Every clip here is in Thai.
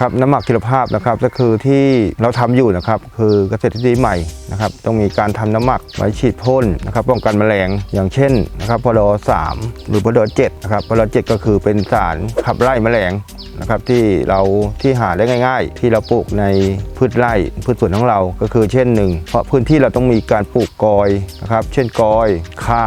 ครับน้ำหมักคุณภาพนะครับก็คือที่เราทำอยู่นะครับคือเกษตรทฤษฎีใหม่นะครับต้องมีการทำน้ำหมักไว้ฉีดพ่นนะครับป้องกันแมลงอย่างเช่นนะครับพอด3หรือพอด7นะครับพอดก็คือเป็นสารขับไล่แมลงนะครับที่เราที่หาได้ง่าย ๆ ที่เราปลูกในพืชไร่พืชสวนของเราก็คือเช่นหนึ่งเพราะพื้นที่เราต้องมีการปลูกกอยนะครับ เช่นกอยข่า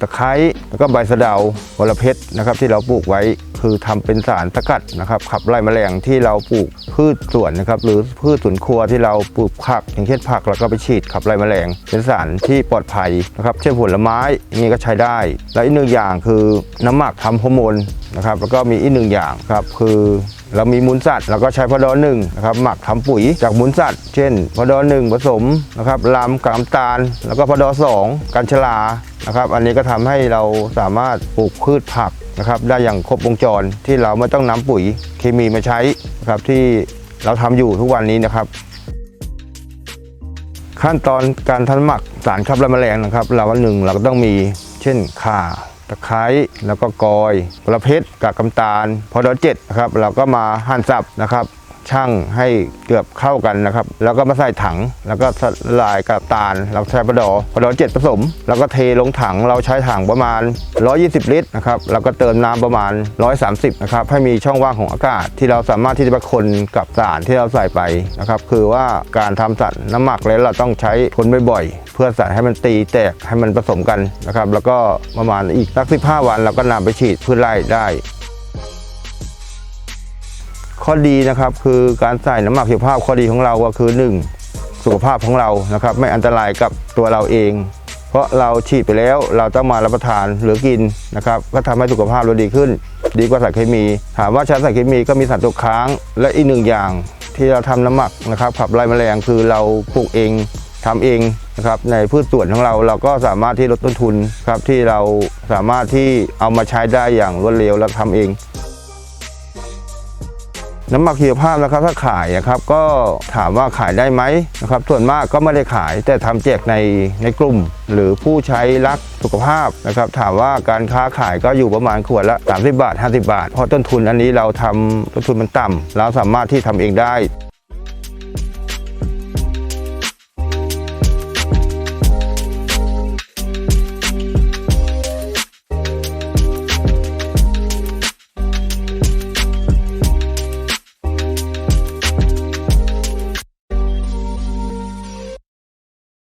ตะไคร้แล้วก็ใบสะเดาวรเพชรนะครับที่เราปลูกไว้ คือทำเป็นสารสกัดนะครับขับไล่แมลงที่เราปลูกพืชสวนนะครับหรือพืชสวนครัวที่เราปลูกผัก อย่างเช่นผักเราก็ไปฉีดขับไล่แมลง เป็นสารที่ปลอดภัยนะครับเช่นผลไม้อย่างนี้ก็ใช้ได้ และอีกหนึ่งอย่างคือน้ำหมักทำฮอร์โมนนะครับแล้วก็มีอีกหนึ่งอย่างครับคือเรามีมูลสัตว์เราก็ใช้พดอหนึ่งนะครับหมักทำปุ๋ยจากมูลสัตว์ เช่นพดอหนึ่งผสมนะครับลำกับน้ำตาล แล้วก็พดอสองกัญชลา นะครับ อันนี้ก็ทำให้เราสามารถปลูกพืชผักนะครับ ได้อย่างครบวงจรที่เราไม่ต้องนำปุ๋ยเคมีมาใช้นะครับที่เราทำอยู่ทุกวันนี้นะครับ ขั้นตอนการทำหมักสารขับไล่แมลงนะครับ เราวันหนึ่งเราก็ต้องมีเช่นข่าตะไคร้แล้วก็กอยประเภทกากน้ำตาลพอดอเจ็ดนะครับ เราก็มาหั่นสับนะครับ ช่างให้เกือบเข้ากันนะครับ แล้วก็มาใส่ถัง แล้วก็สลายกับตาล เราใช้ปลาดอปลาดอเจ็ดผสม แล้วก็เทลงถัง เราใช้ถังประมาณ 120 ลิตรนะครับ แล้วก็เติมน้ำประมาณ 130 นะครับ ให้มีช่องว่างของอากาศ ที่เราสามารถที่จะคนกับสารที่เราใส่ไปนะครับ คือว่าการทำสัตว์น้ำหมักแล้วเราต้องใช้คนบ่อยๆ เพื่อสัตว์ให้มันตีแตกให้มันผสมกันนะครับ แล้วก็ประมาณอีกสัก15วันเราก็นำไปฉีดพืชไร่ได้ ข้อดีนะครับคือการใส่น้ำหมักชีวภาพข้อดีของเราก็คือ 1. สุขภาพของเรานะครับ ไม่อันตรายกับตัวเราเอง เพราะเราฉีดไปแล้วเราต้องมารับประทานหรือกินนะครับก็ทำให้สุขภาพเราดีขึ้น ดีกว่าสารเคมี ถามว่าใช้สารเคมีก็มีสารตกค้าง และอีกหนึ่งอย่างที่เราทำน้ำหมักนะครับขับไล่แมลงคือเราปลูกเองทำเองนะครับในพืชสวนของเราเราก็สามารถที่ลดต้นทุนครับที่เราสามารถที่เอามาใช้ได้อย่างรวดเร็วและทำเอง น้ำหมักชีวภาพนะครับถ้าขายนะครับก็ถามว่าขายได้ไหมนะครับส่วนมากก็ไม่ได้ขาย แต่ทำแจกในในกลุ่ม หรือผู้ใช้รักสุขภาพนะครับถามว่าการค้าขายก็อยู่ประมาณขวดละ 30 บาท 50 บาท เพราะต้นทุนอันนี้เราทำต้นทุนมันต่ำเราสามารถที่ทำเองได้